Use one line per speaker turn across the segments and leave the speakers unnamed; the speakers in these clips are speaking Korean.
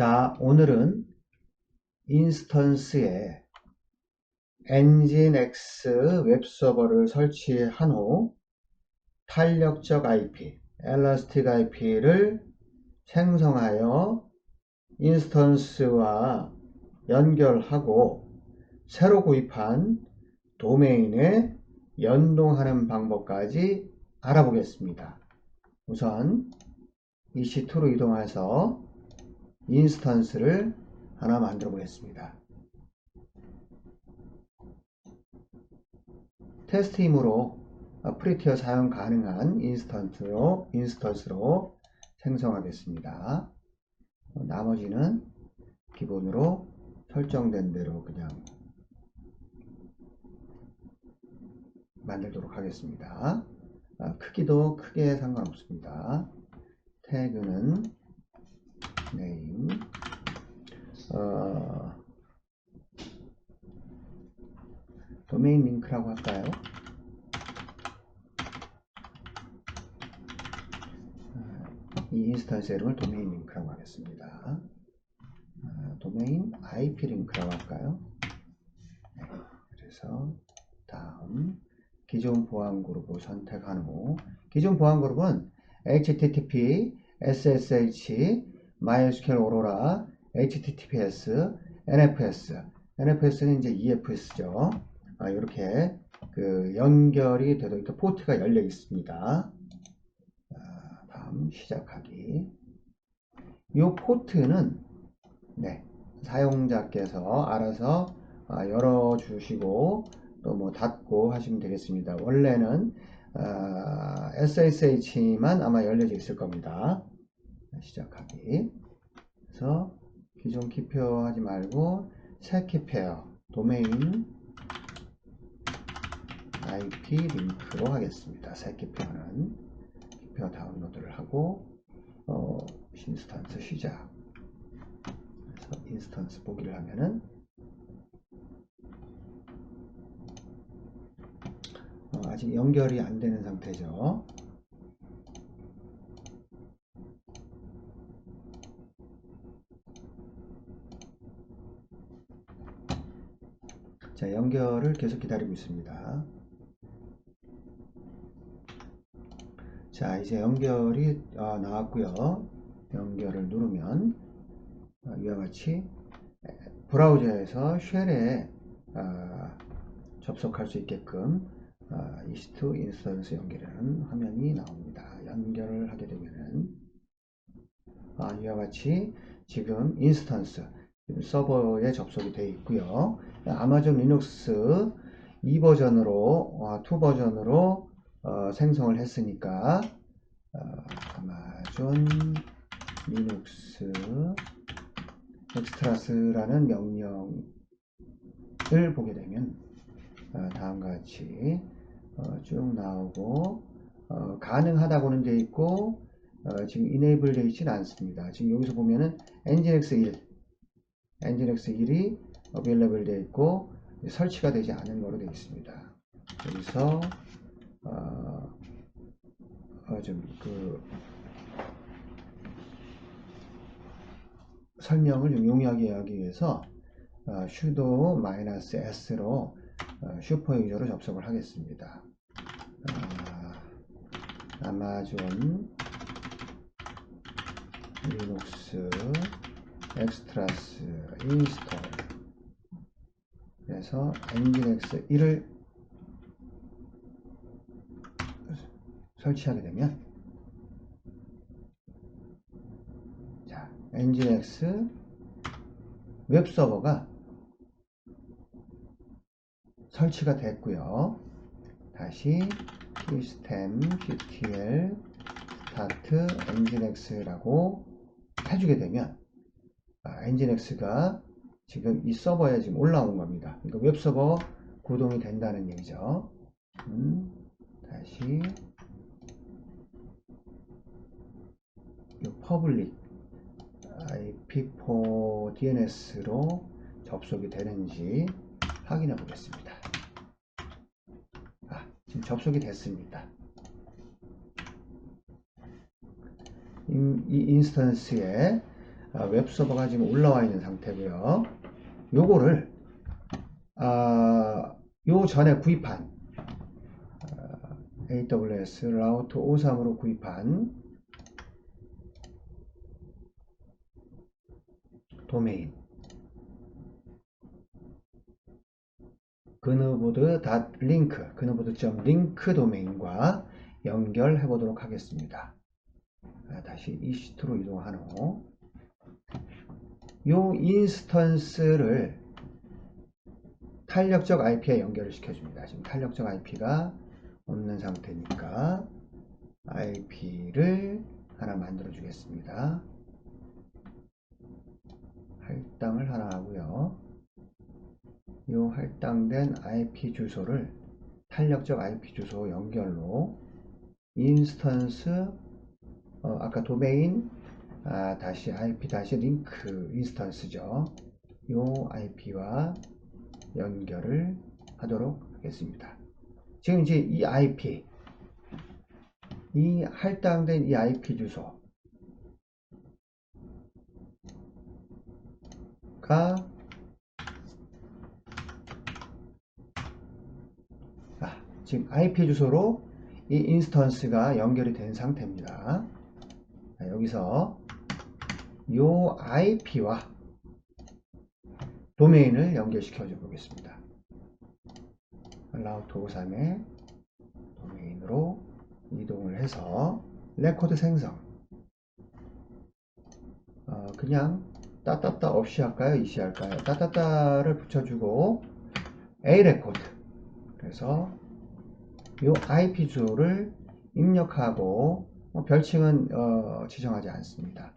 자, 오늘은 인스턴스에 엔진X 웹서버를 설치한 후 탄력적 IP, 엘라스틱 IP를 생성하여 인스턴스와 연결하고 새로 구입한 도메인에 연동하는 방법까지 알아보겠습니다. 우선 EC2로 이동해서 인스턴스를 하나 만들어 보겠습니다. 테스트 힘으로 프리티어 사용 가능한 인스턴트로, 인스턴스로 생성하겠습니다. 나머지는 기본으로 설정된 대로 그냥 만들도록 하겠습니다. 크기도 크게 상관없습니다. 태그는 name 어, 도메인 링크라고 할까요? 이 인스턴스 이름을 도메인 링크라고 하겠습니다. 어, 도메인 IP 링크라고 할까요? 네, 그래서 다음 기존 보안 그룹을 선택한 후 기존 보안 그룹은 HTTP, SSH, MySQL Aurora, HTTPS, NFS, NFS는 이제 EFS죠. 아, 이렇게 그 연결이 되도 이렇게 포트가 열려 있습니다. 아, 다음 시작하기. 이 포트는 네, 사용자께서 알아서 아, 열어주시고 또 뭐 닫고 하시면 되겠습니다. 원래는 아, SSH만 아마 열려져 있을 겁니다. 시작하기. 그래서 기존 키페어 하지 말고 새 키페어 도메인 IP 링크로 하겠습니다. 새 키페어는 키페어 다운로드를 하고 어, 인스턴스 시작. 그래서 인스턴스 보기를 하면은 어, 아직 연결이 안 되는 상태죠. 자, 연결을 계속 기다리고 있습니다. 자, 이제 연결이 어, 나왔고요. 연결을 누르면 어, 이와 같이 브라우저에서 쉘에 어, 접속할 수 있게끔 이스트 인스턴스 연결하는 화면이 나옵니다. 연결을 하게 되면은 이와 같이 지금 인스턴스 서버에 접속이 되어 있고요. 아마존 리눅스 2버전으로 2버전으로 어, 생성을 했으니까 어, 아마존 리눅스 엑스트라스라는 명령을 보게 되면 어, 다음과 같이 어, 쭉 나오고 어, 가능하다고는 되어 있고 어, 지금 enable 되어 있지는 않습니다. 지금 여기서 보면은 nginx 1 nginx 1이 available 되어 있고 설치가 되지 않은 거로 되어 있습니다. 여기서 어, 어, 좀그 설명을 좀 용이하게 하기 위해서 어, sudo 마이너스 s로 어, 슈퍼 유저로 접속을 하겠습니다. 어, 아마존 리눅스 엑스트라스 인스톨 그래서 nginx 1을 설치하게 되면 자, nginx 웹서버가 설치가 됐고요. 다시 system ctl start nginx라고 해주게 되면 아, nginx가 지금 이 서버에 지금 올라온 겁니다. 그러니까 웹서버 구동이 된다는 얘기죠. 음, 다시 퍼블릭 IP4 DNS로 접속이 되는지 확인해 보겠습니다. 아, 지금 접속이 됐습니다. 이, 이 인스턴스에 아, 웹서버가 지금 올라와 있는 상태고요. 요거를 아, 요 전에 구입한 아, AWS 라우터 53으로 구입한 도메인 그누보드 링크 그누보드.링크 도메인과 연결해 보도록 하겠습니다. 아, 다시 이 시트로 이동한 후, 요 인스턴스를 탄력적 IP에 연결을 시켜줍니다. 지금 탄력적 IP가 없는 상태니까 IP를 하나 만들어 주겠습니다. 할당을 하나 하고요. 이 할당된 IP 주소를 탄력적 IP 주소 연결로 인스턴스 어, 아까 도메인 아, 다시 IP 다시 링크 인스턴스죠. 이 IP와 연결을 하도록 하겠습니다. 지금 이제 이 IP 이 할당된 이 IP 주소가 아, 지금 IP 주소로 이 인스턴스가 연결이 된 상태입니다. 자, 여기서 이 IP와 도메인을 연결시켜 줘 보겠습니다. 라우터 53의 도메인으로 이동을 해서 레코드 생성 어, 그냥 따따따 없이 할까요? 이시 할까요? 따따따를 붙여주고 A 레코드 그래서 이 IP 주소를 입력하고 뭐 별칭은 어, 지정하지 않습니다.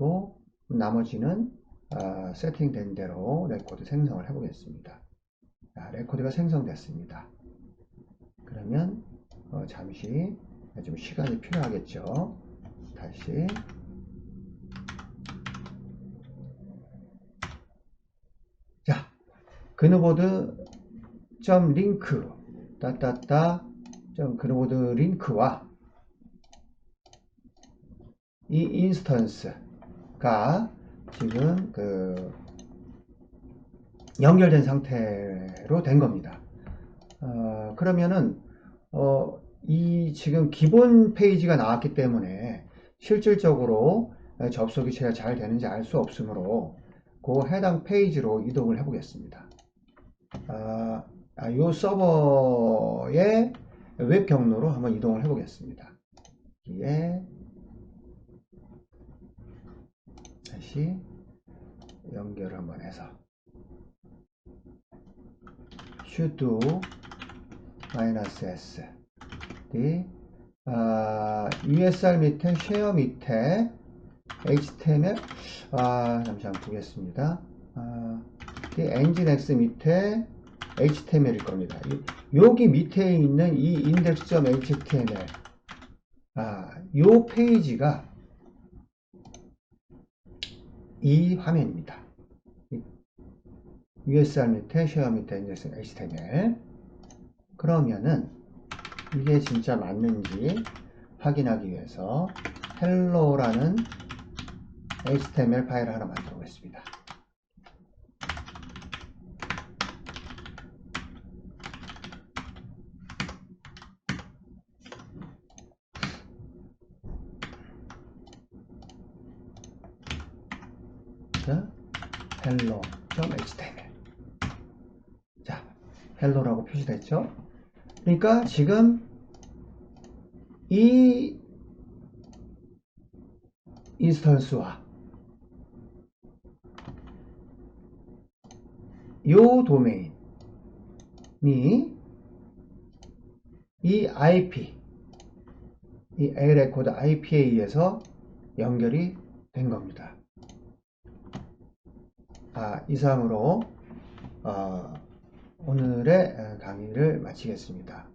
그리고 나머지는 어, 세팅된 대로 레코드 생성을 해보겠습니다. 자, 레코드가 생성됐습니다. 그러면 어, 잠시 좀 시간이 필요하겠죠. 다시 자, 그노보드 점 링크 따따따 점 그노보드 링크와 이 인스턴스 가 지금 그 연결된 상태로 된 겁니다. 어, 그러면은 어, 이 지금 기본 페이지가 나왔기 때문에 실질적으로 접속이 제가 잘 되는지 알 수 없으므로 그 해당 페이지로 이동을 해 보겠습니다. 아, 아, 이 서버의 웹 경로로 한번 이동을 해 보겠습니다. 여기에 다시 연결을 한번 해서 sudo -s 이 아, USR 밑에 쉐어 밑에 HTML 아, 잠시 한번 보겠습니다. 아, 엔진X 밑에 HTML일 겁니다. 여기 밑에 있는 이 index.html 아, 요 페이지가 이 화면입니다. USR 밑에 쉐어 밑에 인덱스 HTML 그러면은 이게 진짜 맞는지 확인하기 위해서 hello라는 HTML 파일을 하나 만들어 보겠습니다. 자, hello.html 자, hello라고 표시됐죠? 그러니까 지금 이 인스턴스와 요 도메인이 이 IP 이 A 레코드 IP에 의해서 연결이 된 겁니다. 아, 이상으로 어, 오늘의 강의를 마치겠습니다.